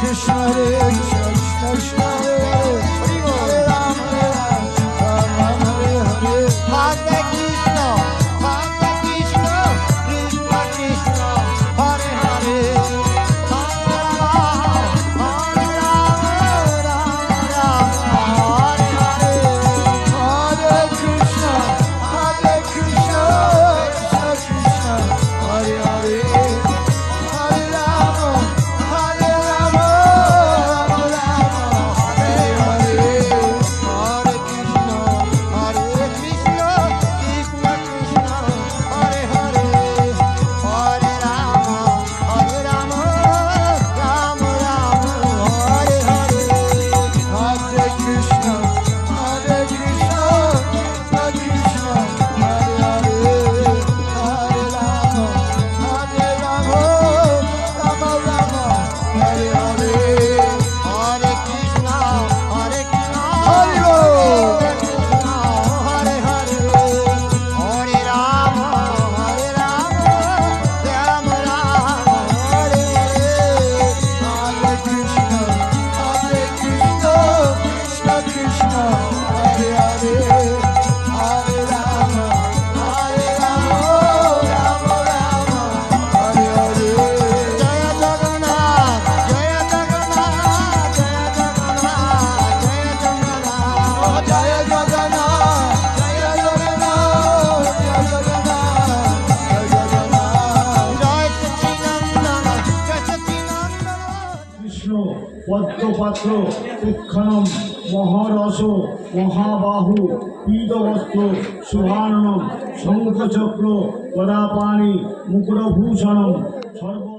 কৃষ্ণ রে পাত্র উখানম মহারস মহাবাহু পীতবস্ত্র শুভানম শঙ্খচক্র গদাপাণী মুকুরভূষণম সর্ব